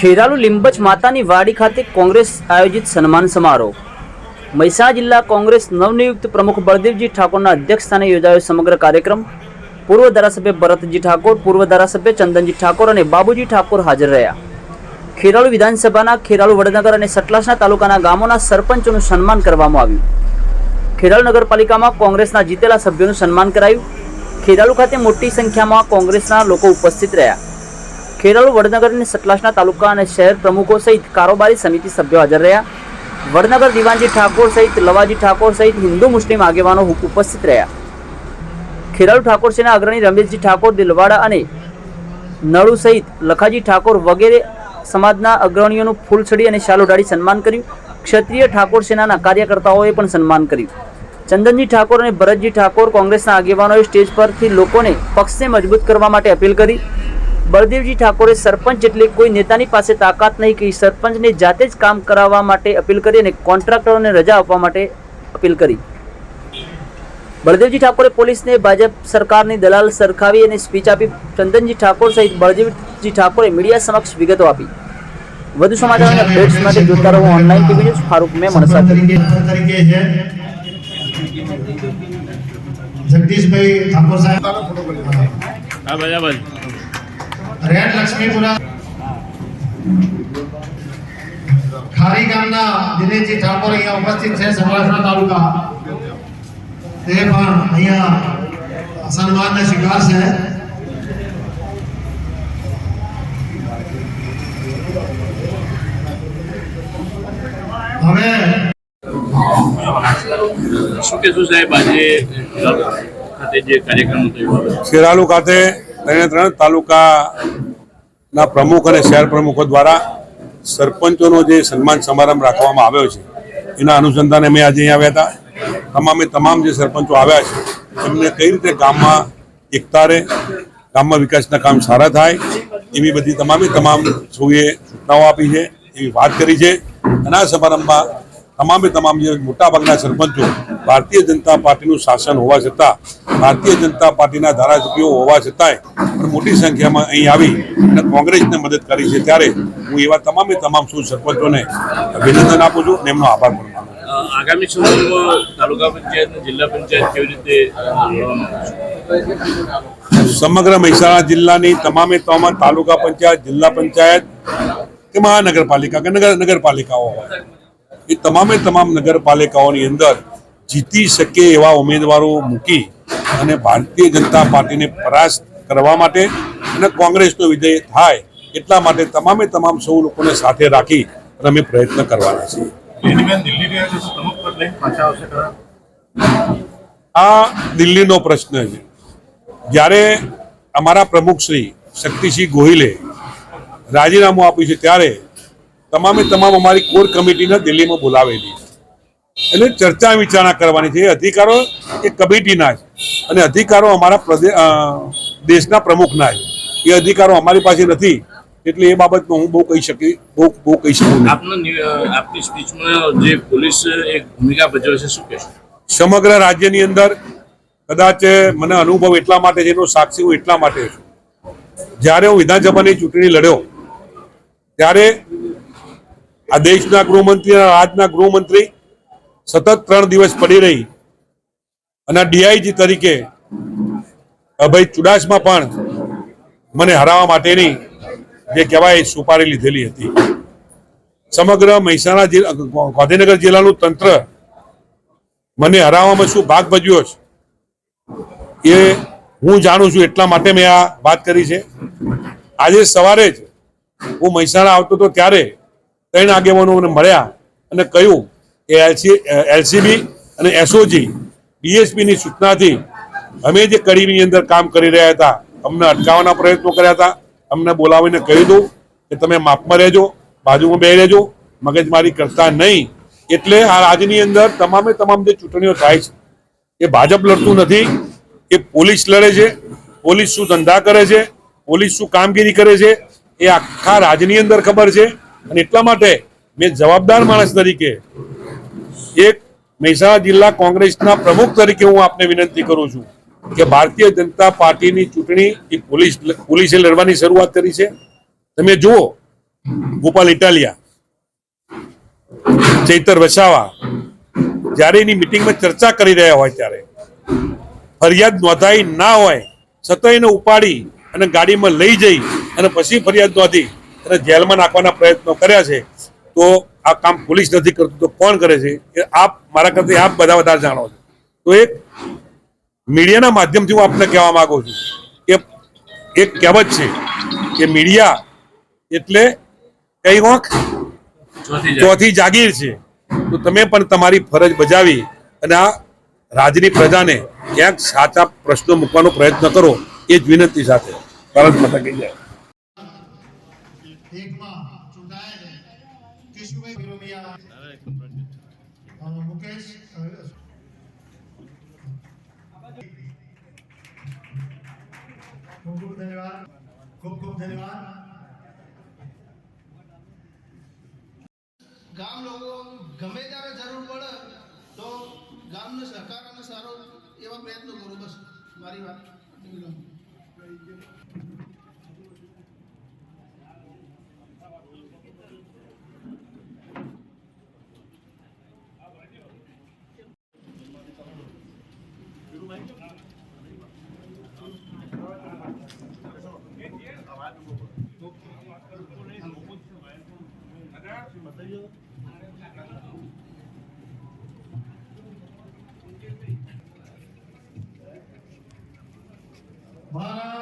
ખેરાલુ લીંબચ માતાની વાડી ખાતે કોંગ્રેસ આયોજિત સન્માન સમારોહ. મહેસાણા જિલ્લા કોંગ્રેસ નવનિયુક્ત પ્રમુખ બળદેવજી ઠાકોરના અધ્યક્ષસ્થાને યોજાયો સમગ્ર કાર્યક્રમ. પૂર્વ ધારાસભ્ય ભરતજી ઠાકોર, પૂર્વ ધારાસભ્ય ચંદનજી ઠાકોર અને બાબુજી ઠાકોર હાજર રહ્યા. ખેરાલુ વિધાનસભાના ખેરાલુ વડનગર અને સટલાસના તાલુકાના ગામોના સરપંચોનું સન્માન કરવામાં આવ્યું. ખેરાલુ નગરપાલિકામાં કોંગ્રેસના જીતેલા સભ્યોનું સન્માન કરાયું. ખેરાલુ ખાતે મોટી સંખ્યામાં કોંગ્રેસના લોકો ઉપસ્થિત રહ્યા. ખેરાલુ વડનગર અને સતલાસના તાલુકા અને શહેર પ્રમુખો સહિત કારોબારી સમિતિ સભ્યો હાજર રહ્યા. વડનગર દિવાનજી ઠાકોર સહિત, લવાજી ઠાકોર સહિત હિન્દુ મુસ્લિમ આગેવાનો ઉપસ્થિત રહ્યા. ખેરાલુ ઠાકોર સેના અગ્રણી રમેશજી ઠાકોર, દિલવાડા અને નળુ સહિત લખાજી ઠાકોર વગેરે સમાજના અગ્રણીઓનું ફૂલછડી અને શાલ ઉડાડી સન્માન કર્યું. ક્ષત્રિય ઠાકોર સેનાના કાર્યકર્તાઓએ પણ સન્માન કર્યું. ચંદનજી ઠાકોર અને ભરતજી ઠાકોર કોંગ્રેસના આગેવાનોએ સ્ટેજ પરથી લોકોને પક્ષને મજબૂત કરવા માટે અપીલ કરી. બળદેવજી ઠાકોરે સરપંચ એટલે કોઈ નેતાની પાસે તાકાત નહીં કહી સરપંચને જાતે જ કામ કરાવવા માટે અપીલ કરી અને કોન્ટ્રાક્ટરોને રજા આપવા માટે અપીલ કરી. બળદેવજી ઠાકોરે પોલીસને ભાજપ સરકારની દલાલ સરખાવી અને સ્પીચ આપી ચંદનજી ઠાકોર સહિત બળદેવજી ઠાકોરે મીડિયા સમક્ષ વિગતો આપી. વધુ સમાચાર અને અપડેટ્સ માટે જોતા રહો ઓનલાઈન ટીવી ન્યૂઝ ફારૂક તરીકે તરીકે જગદીશભાઈ ઠાકોર સાહેબ. હા બરાબર. રેડ લક્ષ્મીપુરા. ખારી ગામના દિનેશજી ઠાકોર અહીંયા ઉપસ્થિત છે સૌરાષ્ટ્ર તાલુકા. તે પણ અહીંયા સન્માનને સ્વીકારશે. હવે શું કહેશું સાહેબ આજે ખાતે જે કાર્યક્રમ થયો ખેરાલુ ખાતે ત્રણે ત્રણ તાલુકાના પ્રમુખ અને શહેર પ્રમુખો દ્વારા સરપંચોનો જે સન્માન સમારંભ રાખવામાં આવ્યો છે, એના અનુસંધાને અમે આજે અહીં આવ્યા હતા. તમામે તમામ જે સરપંચો આવ્યા છે, એમને કઈ રીતે ગામમાં એકતા રહે, ગામમાં વિકાસના કામ સારા થાય, એવી બધી તમામે તમામ સૌએ સૂચનાઓ આપી છે, એવી વાત કરી છે. અને આ સમારંભમાં તમામે તમામ જે મોટાભાગના સરપંચો ભારતીય જનતા પાર્ટીનું શાસન હોવા છતાં ભારતીય જનતા પાર્ટીના ધારાસભ્યો હોવા છતાંય મોટી સંખ્યામાં અહીં આવી અને કોંગ્રેસને મદદ કરી છે ત્યારે હું એવા તમામે તમામ સૌ સરપંચોને અભિનંદન આપું છું અને એમનો આભાર પણ માનું આગામી સમયમાં તાલુકા પંચાયત જિલ્લા પંચાયત કેવી રીતે? સમગ્ર મહેસાણા જિલ્લાની તમામે તમામ તાલુકા પંચાયત જિલ્લા પંચાયત કે મહાનગરપાલિકા કે નગર નગરપાલિકાઓ હોય એ તમામે તમામ નગરપાલિકાઓની અંદર જીતી શકે એવા ઉમેદવારો મૂકી અને ભારતીય જનતા પાર્ટીને પરાસ્ત કરવા માટે અને કોંગ્રેસનો વિજય થાય એટલા માટે તમામે તમામ સૌ લોકોને સાથે રાખી અમે પ્રયત્ન કરવાના છીએ. આ દિલ્હીનો પ્રશ્ન છે. જ્યારે અમારા પ્રમુખ શ્રી શક્તિસિંહ ગોહિલે રાજીનામું આપ્યું છે ત્યારે તમામે તમામ અમારી કોર કમિટીને દિલ્હીમાં બોલાવેલી છે. એટલે ચર્ચા વિચારણા કરવાની છે. એ અધિકારો એ કમિટીના છે. અને અધિકારો અમારા પ્રદે દેશના પ્રમુખના છે. એ અધિકારો અમારી પાસે નથી. એટલે એ બાબતમાં હું બહુ કહી શકી બહુ બહુ કહી શકું આપની સ્પીચમાં જે પોલીસ એક ભૂમિકા ભજવે છે શું કહેશો સમગ્ર રાજ્યની અંદર કદાચ મને અનુભવ એટલા માટે છે એનો સાક્ષી હું એટલા માટે છું. જ્યારે હું વિધાનસભાની ચૂંટણી લડ્યો ત્યારે આ દેશના ગૃહમંત્રી અને રાજના ગૃહમંત્રી સતત ત્રણ દિવસ પડી રહી. અને ડીઆઈજી તરીકે અભય ચુડાસમા પણ મને હરાવવા માટેની જે કહેવાય સુપારી લીધેલી હતી. સમગ્ર મહેસાણા ગાંધીનગર જિલ્લાનું તંત્ર મને હરાવવામાં શું ભાગ ભજવ્યો છે, એ હું જાણું છું. એટલા માટે મેં આ વાત કરી છે. આજે સવારે જ હું મહેસાણા આવતો હતો ત્યારે ત્રણ આગેવાનો મને મળ્યા અને કહ્યું કે એલસી એલસીબી અને એસઓજી ડીએસપીની સૂચનાથી અમે જે કડીની અંદર કામ કરી રહ્યા હતા, અમને અટકાવવાના પ્રયત્નો કર્યા હતા. અમને બોલાવીને કહી દઉં કે તમે માપમાં રહેજો, બાજુમાં બે રહેજો, મગજમારી કરતા નહીં. એટલે આ રાજ્યની અંદર તમામે તમામ જે ચૂંટણીઓ થાય છે, એ ભાજપ લડતું નથી, એ પોલીસ લડે છે, પોલીસ શું ધંધા કરે છે, પોલીસ શું કામગીરી કરે છે, એ આખા રાજ્યની અંદર ખબર છે. અને એટલા માટે મેં જવાબદાર માણસ તરીકે એક મહેસાણા જિલ્લા કોંગ્રેસના પ્રમુખ તરીકે હું આપને વિનંતી કરું છું કે ભારતીય જનતા પાર્ટીની ચૂંટણી એ પોલીસ પોલીસે લડવાની શરૂઆત કરી છે. તમે જુઓ, ગોપાલ ઇટાલિયા, ચૈતર વસાવા, જ્યારે એની મિટિંગમાં ચર્ચા કરી રહ્યા હોય ત્યારે, ફરિયાદ નોંધાઈ ના હોય છતાં એને ઉપાડી અને ગાડીમાં લઈ જઈ અને પછી ફરિયાદ નોંધી. અને જેલમાં નાખવાના પ્રયત્નો કર્યા છે તો આ કામ પોલીસ નથી કરતું તો કોણ કરે છે? એ આપ મારા કરતા આપ બધા વધારે જાણો છો. તો એક મીડિયાના માધ્યમથી હું આપને કહેવા માંગુ છું કે એક કહેવત છે કે મીડિયા એટલે કઈ વાંક ચોથી જાગીર. છે. તો તમે પણ તમારી ફરજ બજાવી અને આ રાજની પ્રજાને ક્યાંક સાચા પ્રશ્નો મૂકવાનો પ્રયત્ન કરો એ જ વિનંતી સાથે. ભારત મથકે જય. કેશુભાઈ વિરોમિયા મુકેશ ખૂબ ખૂબ ધન્યવાદ ખૂબ ખૂબ ધન્યવાદ ગામ લોકો ગમે ત્યારે જરૂર પડે તો ગામનો સહકાર અને સારો એવા પ્રયત્નો કરો બસ. મારી વાત. भारत